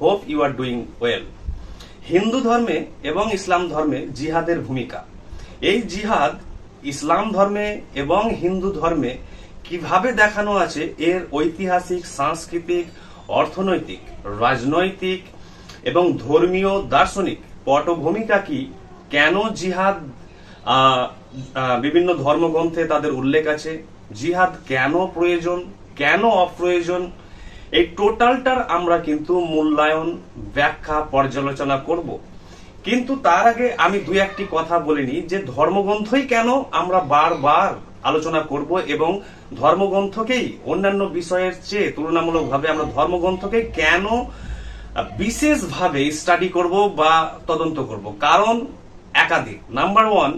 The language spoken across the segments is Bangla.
Hope you are doing well Hindu ধর্মে এবং ইসলাম ধর্মে জিহাদের ভূমিকা। এই জিহাদ ইসলাম ধর্মে এবং হিন্দু ধর্মে কীভাবে দেখানো আছে এর ঐতিহাসিক, সাংস্কৃতিক, অর্থনৈতিক, রাজনৈতিক এবং ধর্মীয় দার্শনিক পটভূমিকা কি? কেন জিহাদ বিভিন্ন ধর্মগ্রন্থে তাদের উল্লেখ আছে? জিহাদ কেন প্রয়োজন? কেন অপ্রয়োজন? এই টোটালটার আমরা কিন্তু মূল্যায়ন, ব্যাখ্যা, পর্যালোচনা করব। কিন্তু তার আগে আমি দুই একটি কথা বলিনি যে ধর্মগ্রন্থই কেন আমরা বারবার আলোচনা করব এবং ধর্মগ্রন্থকেই অন্যান্য বিষয়ের চেয়ে তুলনামূলকভাবে আমরা ধর্মগ্রন্থকে কেন বিশেষভাবে স্টাডি করব বা তদন্ত করব। কারণ একাধিক। নাম্বার ওয়ান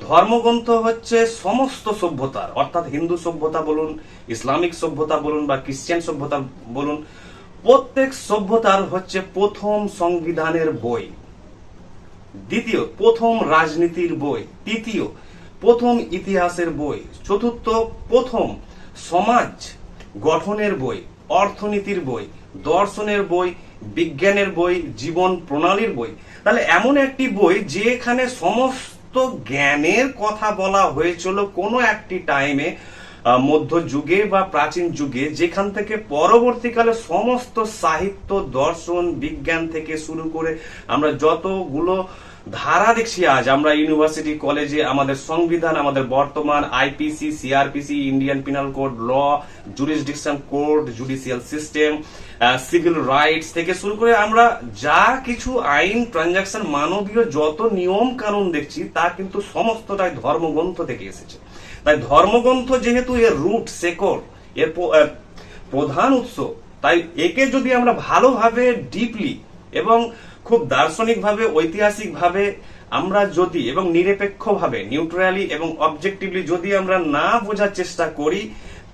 ধর্মগ্রন্থ হচ্ছে সমস্ত সভ্যতার, অর্থাৎ হিন্দু সভ্যতা বলুন, ইসলামিক সভ্যতা বলুন বা খ্রিস্টান সভ্যতা বলুন, প্রত্যেক সভ্যতার হচ্ছে প্রথম সংবিধানের বই। দ্বিতীয়, প্রথম রাজনীতির বই। তৃতীয়, প্রথম ইতিহাসের বই। চতুর্থ, প্রথম সমাজ গঠনের বই, অর্থনীতির বই, দর্শনের বই, বিজ্ঞানের বই, জীবন প্রণালীর বই। তাহলে এমন একটি বই যেখানে সমস্ত জ্ঞানের কথা বলা হয়েছিল কোনো একটি টাইমে মধ্যযুগে বা প্রাচীন যুগে, যেখান থেকে পরবর্তীকালে সমস্ত সাহিত্য, দর্শন, বিজ্ঞান থেকে শুরু করে আমরা যতগুলো ধারা দেখছি আজ, আমরা ইউনিভার্সিটি কলেজে আমাদের সংবিধান, আমাদের বর্তমান IPC CrPC Indian penal code law jurisdiction code judicial system civil rights থেকে শুরু করে আমরা যা কিছু আইন ট্রানজাকশন মানবীয় যত নিয়ম কানুন দেখছি, তা কিন্তু সমস্তটাই ধর্মগ্রন্থ থেকে এসেছে। তাই ধর্মগ্রন্থ যেহেতু এর রুট শেকড় এর প্রধান উৎস, তাই একে যদি আমরা ভালোভাবে ডিপলি এবং খুব দার্শনিকভাবে, ঐতিহাসিকভাবে আমরা যদি এবং নিরপেক্ষভাবে নিউট্রালি এবং অবজেক্টিভলি যদি আমরা না বোঝার চেষ্টা করি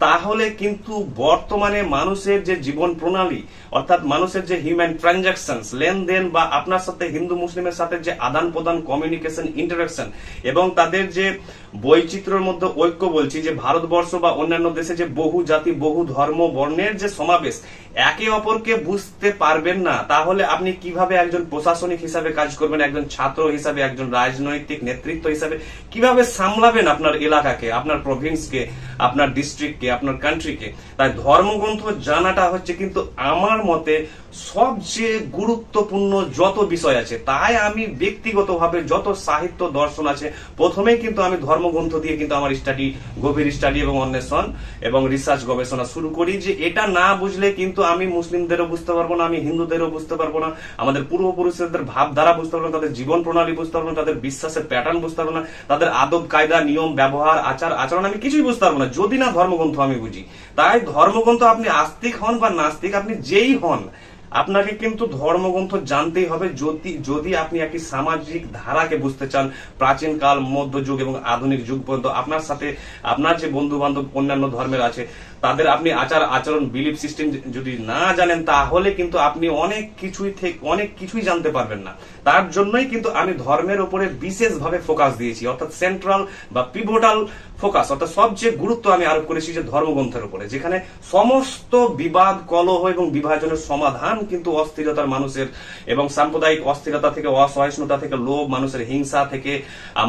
তাহলে কিন্তু বর্তমানে মানুষের যে জীবন প্রণালী, অর্থাৎ মানুষের যে হিউম্যান ট্রানজাকশন লেনদেন বা আপনার সাথে হিন্দু মুসলিমের সাথে যে আদান প্রদান কমিউনিকেশন ইন্টারাকশন এবং তাদের যে বৈচিত্র্যের মধ্যে ঐক্য বলছি যে ভারতবর্ষ বা অন্যান্য দেশে যে বহু জাতি, বহু ধর্ম, বর্ণের যে সমাবেশ, একে অপরকে বুঝতে পারবেন না। তাহলে আপনি কীভাবে একজন প্রশাসনিক হিসাবে কাজ করবেন, একজন ছাত্র হিসাবে, একজন রাজনৈতিক নেতৃত্ব হিসাবে? কীভাবে সামলাবেন আপনার এলাকাকে, আপনার প্রভিন্সকে আপনার ডিস্ট্রিক্টকে আপনার কান্ট্রিকে তাই ধর্মগ্রন্থ জানাটা হচ্ছে কিন্তু আমার মতে সবচেয়ে গুরুত্বপূর্ণ যত বিষয় আছে, তাই আমি ব্যক্তিগতভাবে যত সাহিত্য দর্শন আছে, প্রথমেই কিন্তু আমি ধর্মগ্রন্থ দিয়ে কিন্তু আমার স্টাডি গভীর স্টাডি এবং অন্বেষণ এবং রিসার্চ গবেষণা শুরু করি যে এটা না বুঝলে কিন্তু আমি মুসলিমদেরও বুঝতে পারব না, আমি হিন্দুদেরও বুঝতে পারব না, আমাদের পূর্বপুরুষদের ভাবধারা বুঝতে পারব না, তাদের জীবন প্রণালী বুঝতে পারব না, তাদের বিশ্বাসের প্যাটার্ন বুঝতে পারব না, তাদের আদব, কায়দা, নিয়ম, ব্যবহার, আচার, আচরণ আমি কিছুই বুঝতে পারব না, যদি না ধর্মগ্রন্থ আমি বুঝি। তাই ধর্মগ্রন্থ আপনি আস্তিক হন বা নাস্তিক, আপনি যেই হন আপনাকে কিন্তু ধর্মগ্রন্থ জানতেই হবে যদি যদি আপনি একটি সামাজিক ধারাকে বুঝতে চান, প্রাচীন কাল, মধ্যযুগ এবং আধুনিক যুগ পর্যন্ত আপনার সাথে, আপনার যে বন্ধু বান্ধব অন্যান্য ধর্মের আছে তাদের আপনি আচার, আচরণ বিলিফ সিস্টেম যদি না জানেন, তাহলে কিন্তু আপনি অনেক কিছুই থেকে, অনেক কিছুই জানতে পারবেন না। তার জন্যই কিন্তু আমি ধর্মের উপরে বিশেষভাবে ফোকাস দিয়েছি। অর্থাৎ সেন্ট্রাল বা পিভোটাল ফোকাস অর্থাৎ সবচেয়ে গুরুত্ব আমি আরোপ করেছি যে ধর্মগ্রন্থের উপরে। যেখানে সমস্ত বিবাদ, কলহ এবং বিভাজনের সমাধান কিন্তু অস্থিরতার মানুষের এবং সাম্প্রদায়িক অস্থিরতা থেকে, অসহিষ্ণুতা থেকে, লোভ, মানুষের হিংসা থেকে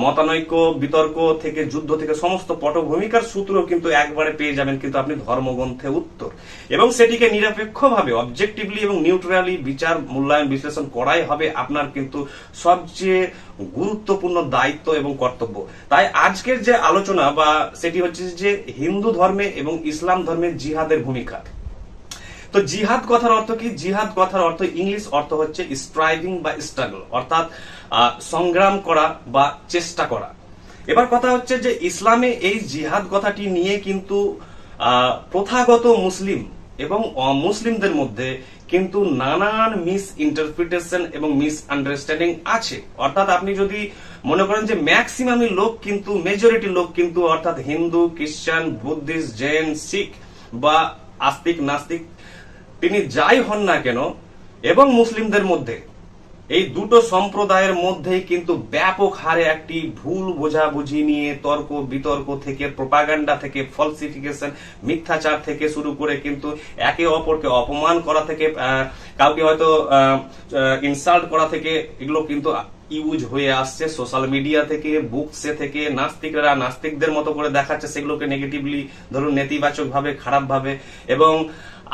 মতানৈক্য, বিতর্ক থেকে, যুদ্ধ থেকে, সমস্ত পটভূমিকার সূত্র কিন্তু একবারে পেয়ে যাবেন কিন্তু আপনি ধর্মগ্রন্থে উত্তর। এবং সেটিকে নিরপেক্ষভাবে অবজেক্টিভলি এবং নিউট্রালি বিচার, মূল্যায়ন, বিশ্লেষণ করাই হবে আপনার কিন্তু সবচেয়ে গুরুত্বপূর্ণ দায়িত্ব এবং কর্তব্য। তাই আজকের যে আলোচনা বা সেটি হচ্ছে যে হিন্দু ধর্মে এবং ইসলাম ধর্মে জিহাদের ভূমিকা। তো জিহাদ কথার অর্থ কি? জিহাদ কথার অর্থ ইংলিশ অর্থ হচ্ছে স্ট্রাইভিং বা স্ট্রাগল অর্থাৎ সংগ্রাম করা বা চেষ্টা করা। এবার কথা হচ্ছে যে ইসলামে এই জিহাদ কথাটি নিয়ে কিন্তু প্রথাগত মুসলিম এবং অমুসলিমদের মধ্যে কিন্তু নানান মিস ইন্টারপ্রিটেশন এবং মিস আন্ডারস্ট্যান্ডিং আছে। অর্থাৎ আপনি যদি মনে করেন যে ম্যাক্সিমামই লোক কিন্তু মেজরিটি লোক কিন্তু, অর্থাৎ হিন্দু, খ্রিস্টান, বুদ্ধিস্ট, জৈন, শিখ বা আস্তিক, নাস্তিক, তিনি যাই হন না কেন, এবং মুসলিমদের মধ্যে এই দুটো সম্প্রদায়ের মধ্যেই কিন্তু ব্যাপক হারে একটি ভুল বোঝাবুঝি নিয়ে তর্ক, বিতর্ক থেকে প্রোপাগান্ডা থেকে ফলসিফিকেশন মিথ্যাচার থেকে শুরু করে কিন্তু একে অপরকে অপমান করা থেকে কাউকে হয়তো ইনসাল্ট করা থেকে এগুলো কিন্তু ইউজ হয়ে আসছে। সোশ্যাল মিডিয়া থেকে বুকসে থেকে, নাস্তিকরা নাস্তিকদের মতো করে দেখাচ্ছে, সেগুলোকে নেগেটিভলি ধরুন নেতিবাচক ভাবে খারাপ ভাবে এবং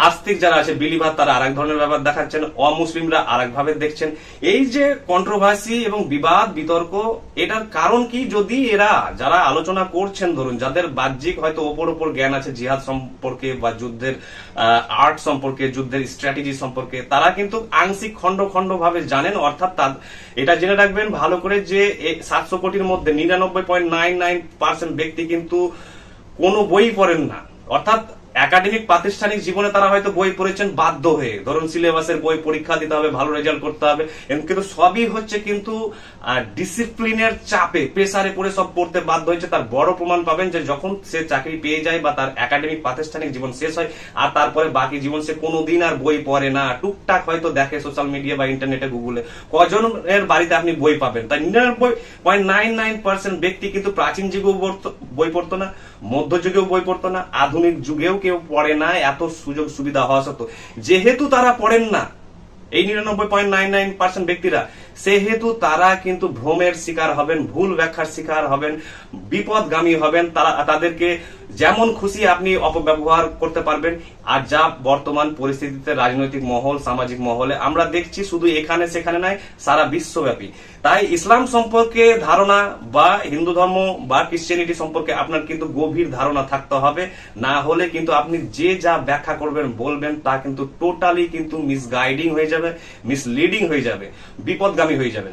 আস্তিক যারা আছে বিলিভার তারা আরেক ধরনের ব্যাপার দেখাচ্ছেন, অমুসলিমরা আরেক ভাবে দেখছেন। এই যে কন্ট্রোভার্সি এবং বিবাদ, বিতর্ক, এটার কারণ কি? যদি এরা যারা আলোচনা করছেন, ধরুন, যাদের বাহ্যিক হয়তো ওপর ওপর জ্ঞান আছে, জিহাদ সম্পর্কে বা যুদ্ধের আর্ট সম্পর্কে, যুদ্ধের স্ট্র্যাটেজি সম্পর্কে, তারা কিন্তু আংশিক, খণ্ড খণ্ড ভাবে জানেন, অর্থাৎ এটা জেনে রাখবেন, ভালো করে যে সাতশো কোটির মধ্যে নিরানব্বই পয়েন্ট নাইন নাইন পার্সেন্ট ব্যক্তি কিন্তু কোনো বই পড়েন না। অর্থাৎ একাডেমিক প্রাতিষ্ঠানিক জীবনে তারা হয়তো বই পড়েছেন, বাধ্য হয়ে। ধরুন সিলেবাসের বই পরীক্ষা দিতে হবে, ভালো রেজাল্ট করতে হবে। কিন্তু সবই হচ্ছে কিন্তু ডিসিপ্লিনের চাপে প্রেসারে পড়ে সব পড়তে বাধ্য হয়েছে। তার বড় প্রমাণ পাবেন যে যখন সে চাকরি পেয়ে যায় বা তার একাডেমিক প্রাতিষ্ঠানিক জীবন শেষ হয়, আর তারপরে বাকি জীবন সে কোনোদিন আর বই পড়ে না। টুকটাক হয়তো দেখে সোশ্যাল মিডিয়া বা ইন্টারনেটে গুগলে কজনের বাড়িতে আপনি বই পাবেন? তাই নিরানব্বই পয়েন্ট নাইন নাইন পার্সেন্ট ব্যক্তি কিন্তু প্রাচীন যুগেও বই পড়তো না, মধ্যযুগেও বই পড়তো না, আধুনিক যুগেও কেউ পড়ে না, এত সুযোগ সুবিধা হওয়া সত্ত্বেও। যেহেতু তারা পড়েন না, এই নিরানব্বই পয়েন্ট নাইন নাইন পার্সেন্ট ব্যক্তিরা সেহেতু তারা কিন্তু ভ্রমের শিকার হবেন, ভুল ব্যাখ্যার শিকার হবেন, বিপদগামী হবেন, তারা, তাদেরকে যেমন খুশি আপনি অপব্যবহার করতে পারবেন। আর যা বর্তমান পরিস্থিতিতে রাজনৈতিক মহল, সামাজিক মহলে, আমরা দেখছি শুধু এখানে সেখানে নয়, সারা বিশ্বব্যাপী। তাই ইসলাম সম্পর্কে ধারণা বা হিন্দু ধর্ম বা ক্রিশ্চিয়ানিটি সম্পর্কে আপনার কিন্তু গভীর ধারণা থাকতে হবে। না হলে কিন্তু আপনি যে যা ব্যাখ্যা করবেন, বলবেন, তা কিন্তু টোটালি কিন্তু মিসগাইডিং হয়ে যাবে মিসলিডিং হয়ে যাবে। বিপদগামী হয়ে যাবে।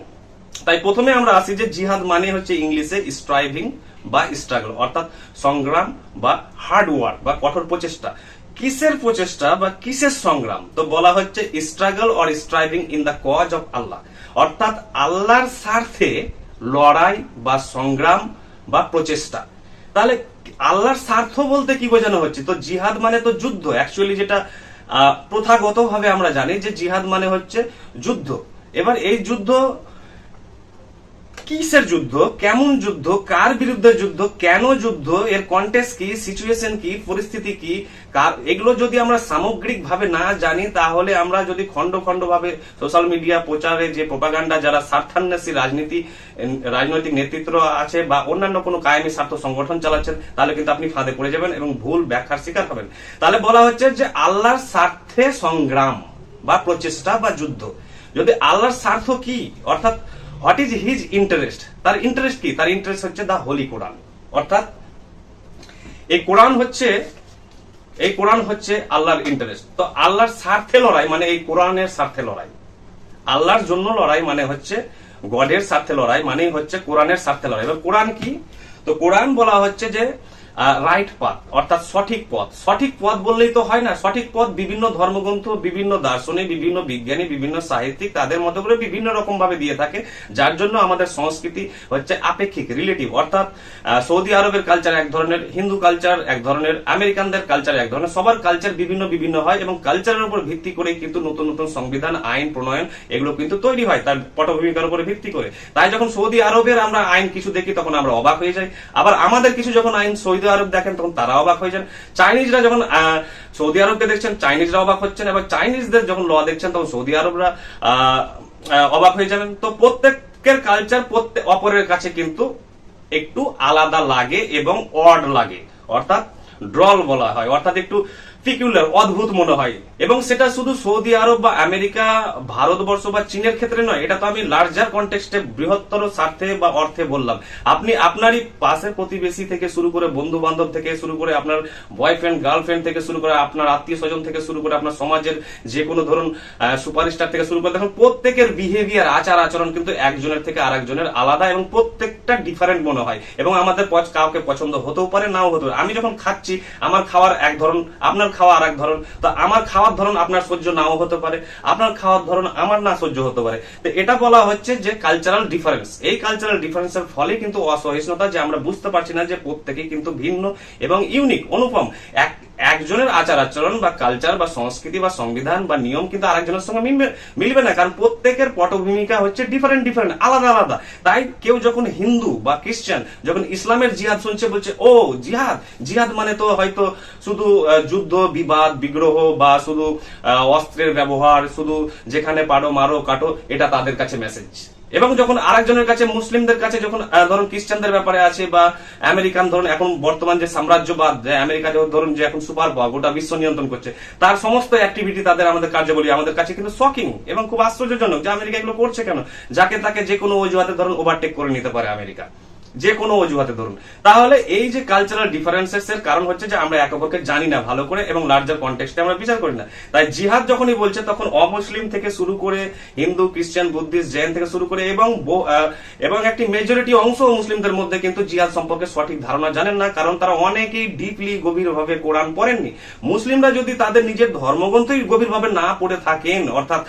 তাই প্রথমে আমরা আসি যে জিহাদ মানে হচ্ছে ইংলিশে স্ট্রাইভিং বা স্ট্রাগল অর্থাৎ সংগ্রাম বা হার্ড ওয়ার্ক বা কঠোর প্রচেষ্টা। কিসের প্রচেষ্টা বা কিসের সংগ্রাম? তো বলা হচ্ছে struggle or striving in the cause of Allah অর্থাৎ আল্লাহর স্বার্থে লড়াই বা সংগ্রাম বা প্রচেষ্টা। তাহলে আল্লাহর স্বার্থ বলতে কি বোঝানো হচ্ছে? তো জিহাদ মানে তো যুদ্ধ। অ্যাকচুয়ালি যেটা প্রথাগত ভাবে আমরা জানি যে জিহাদ মানে হচ্ছে যুদ্ধ। এবার এই যুদ্ধ কিসের যুদ্ধ? কেমন যুদ্ধ? কার বিরুদ্ধে যুদ্ধ? কেন যুদ্ধ? এর কন্টেক্স কি? সিচুয়েশন কি? পরিস্থিতি কি? কার এগুলো যদি আমরা সামগ্রিক ভাবে না জানি, তাহলে আমরা যদি খন্ড খন্ড ভাবে সোশ্যাল মিডিয়া প্রচারে যে প্রপাগান্ডা যারা স্বার্থান্বেষী রাজনীতি রাজনৈতিক নেতৃত্ব আছে বা অন্যান্য কোনো কায়েমি স্বার্থ সংগঠন চালাচ্ছেন, তাহলে কিন্তু আপনি ফাঁদে পড়ে যাবেন এবং ভুল ব্যাখ্যার শিকার হবেন। তাহলে বলা হচ্ছে যে আল্লাহর স্বার্থে সংগ্রাম বা প্রচেষ্টা বা যুদ্ধ। যদি আল্লাহর স্বার্থ কি? অর্থাৎ হোয়াট ইজ হিজ ইন্টারেস্ট তার ইন্টারেস্ট কি? তার ইন্টারেস্ট হচ্ছে দা হোলি কোরআন অর্থাৎ, এই কোরআন হচ্ছে, এই কোরআন হচ্ছে আল্লাহর ইন্টারেস্ট তো আল্লাহর স্বার্থে লড়াই মানে এই কোরআনের স্বার্থে লড়াই। আল্লাহর জন্য লড়াই মানে হচ্ছে গডের স্বার্থে লড়াই মানে হচ্ছে কোরআনের স্বার্থে লড়াই। এবার কোরআন কি? তো কোরআন বলা হচ্ছে যে রাইট পথ অর্থাৎ সঠিক পথ। সঠিক পথ বললেই তো হয় না। সঠিক পথ বিভিন্ন ধর্মগ্রন্থ, বিভিন্ন দার্শনিক, বিভিন্ন বিজ্ঞানী, বিভিন্ন সাহিত্যিক তাদের মতো করে বিভিন্ন রকম ভাবে দিয়ে থাকে যার জন্য আমাদের সংস্কৃতি হচ্ছে আপেক্ষিক রিলেটিভ অর্থাৎ সৌদি আরবের কালচার এক ধরনের, হিন্দু কালচার এক ধরনের, আমেরিকানদের কালচার এক ধরনের। সবার কালচার বিভিন্ন বিভিন্ন হয় এবং কালচারের উপর ভিত্তি করে কিন্তু নতুন নতুন সংবিধান, আইন, প্রণয়ন এগুলো কিন্তু তৈরি হয় তার পটভূমিকার উপরে ভিত্তি করে। তাই যখন সৌদি আরবের আমরা আইন কিছু দেখি, তখন আমরা অবাক হয়ে যাই। আবার আমাদের কিছু যখন আইন সৌদি আরব দেখেন, তখন তারা অবাক হয়ে যান চাইনিজরা যখন সৌদি আরবকে দেখছেন, চাইনিজরা অবাক হচ্ছেন, এবং চাইনিজদের যখন ল দেখছেন, তখন সৌদি আরবরা অবাক হয়ে যাবেন। তো প্রত্যেকের কালচার প্রত্যেক অপরের কাছে কিন্তু একটু আলাদা লাগে এবং অড লাগে। অর্থাৎ ড্রল বলা হয়। অর্থাৎ একটু পিকুলার অদ্ভুত মনে হয়। এবং সেটা শুধু সৌদি আরব বা আমেরিকা, ভারতবর্ষ বা চীনের ক্ষেত্রে নয়, এটা তো আমি লার্জার কন্টেক্সটে বৃহত্তর স্বার্থে বা অর্থে বললাম। আপনি আপনারই পাশের প্রতিবেশী থেকে শুরু করে বন্ধু বান্ধব থেকে শুরু করে আপনার বয়ফ্রেন্ড গার্লফ্রেন্ড থেকে শুরু করে আপনার আত্মীয় স্বজন থেকে শুরু করে আপনার সমাজের যে কোনো ধরুন সুপারস্টার থেকে শুরু করে, দেখুন, প্রত্যেকের বিহেভিয়ার আচার, আচরণ কিন্তু একজনের থেকে আরেকজনের আলাদা এবং প্রত্যেকটা ডিফারেন্ট মনে হয়। এবং আমাদের কাউকে পছন্দ হতেও পারে, নাও হতে পারে। আমি যখন খাচ্ছি, আমার খাওয়ার এক ধরন, আপনার খাওয়া আর এক ধরন। তো আমার খাওয়ার ধরন আপনার সহ্য নাও হতে পারে, আপনার খাওয়ার ধরন আমার না সহ্য হতে পারে। তো এটা বলা হচ্ছে যে কালচারাল ডিফারেন্স এই কালচারাল ডিফারেন্সের ফলে কিন্তু অসহিষ্ণুতা যে আমরা বুঝতে পারছি না যে প্রত্যেকে কিন্তু ভিন্ন এবং ইউনিক অনুপম। এক একজনের আচার আচরণ বা কালচার বা সংস্কৃতি বা সংবিধান বা নিয়ম কিন্তু আরেকজনের সঙ্গে মিলবে মিলবে না। কারণ প্রত্যেকের পটভূমিকা হচ্ছে ডিফারেন্ট ডিফারেন্ট আলাদা আলাদা। তাই কেউ যখন হিন্দু বা খ্রিস্টান যখন ইসলামের জিহাদ শুনছে, বলছে, ও, জিহাদ? জিহাদ মানে তো হয়তো শুধু যুদ্ধ, বিবাদ, বিগ্রহ বা শুধু অস্ত্রের ব্যবহার, শুধু যেখানে পারো মারো, কাটো, এটা তাদের কাছে মেসেজ এবং যখন আরেকজনের কাছে, মুসলিমদের কাছে যখন ধরুন খ্রিস্টানদের ব্যাপারে আছে বা আমেরিকান, ধরুন এখন বর্তমান যে সাম্রাজ্যবাদ আমেরিকা ধরুন যে এখন সুপার পাওয়া গোটা বিশ্ব নিয়ন্ত্রণ করছে, তার সমস্ত অ্যাক্টিভিটি তাদের আমাদের কার্যাবলী, আমাদের কাছে কিন্তু শকিং এবং খুব আশ্চর্যজনক যে আমেরিকা এগুলো করছে কেন? যাকে তাকে যে কোনো অজুহাতে ধরুন ওভারটেক করে নিতে পারে আমেরিকা। যে কোনো অজুহাতে ধরুন। তাহলে এই যে কালচারাল ডিফারেন্সেস এর কারণ হচ্ছে যে আমরা একে অপরকে জানি না ভালো করে এবং লার্জার কন্টেক্সটে আমরা বিচার করি না। তাই জিহাদ যখনই বলছে তখন অমুসলিম থেকে শুরু করে হিন্দু, খ্রিস্টান, বুদ্ধিস্ট, জৈন থেকে শুরু করে এবং এবং একটি মেজরিটি অংশ মুসলিমদের মধ্যে কিন্তু জিহাদ সম্পর্কে সঠিক ধারণা জানেন না কারণ তারা অনেকেই ডিপলি গভীরভাবে কোরআন পড়েননি। মুসলিমরা যদি তাদের নিজের ধর্মগ্রন্থই গভীরভাবে না পড়ে থাকেন, অর্থাৎ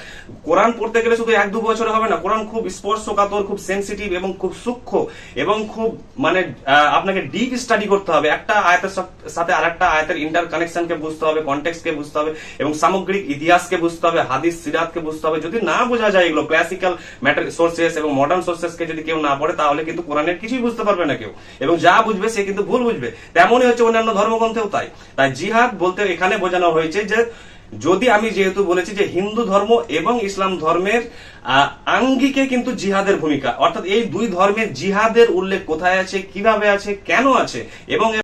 কোরআন পড়তে গেলে শুধু এক দু বছরে হবে না, কোরআন খুব স্পর্শকাতর, খুব সেন্সিটিভ এবং খুব সূক্ষ্ম এবং খুব মানে আপনাকে ডিপ স্টাডি করতে হবে। একটা আয়াতের সাথ- সাথে আরেকটা আয়াতের ইন্টার কানেকশনকে বুঝতে হবে কন্টেক্সটকে বুঝতে হবে, এবং সামগ্রিক ইতিহাসকে বুঝতে হবে, হাদিস সিরাতকে বুঝতে হবে। যদি না বোঝা যায় এগুলো ক্লাসিক্যাল ম্যাটার সোর্সেস এবং মডার্ন সোর্সেসকে যদি কেউ না পড়ে, তাহলে কিন্তু কোরআনের কিছুই বুঝতে পারবে না কেউ। এবং যা বুঝবে, সে কিন্তু ভুল বুঝবে। তেমনই হচ্ছে অন্যান্য ধর্মগ্রন্থেও তাই। তাই জিহাদ বলতে এখানে বোঝানো হয়েছে যে যদি আমি যেহেতু বলেছি যে হিন্দু ধর্ম এবং ইসলাম ধর্মের আঙ্গিকে কিন্তু জিহাদের ভূমিকা, অর্থাৎ এই দুই ধর্মের জিহাদের উল্লেখ কোথায় আছে, কীভাবে আছে, কেন আছে, এবং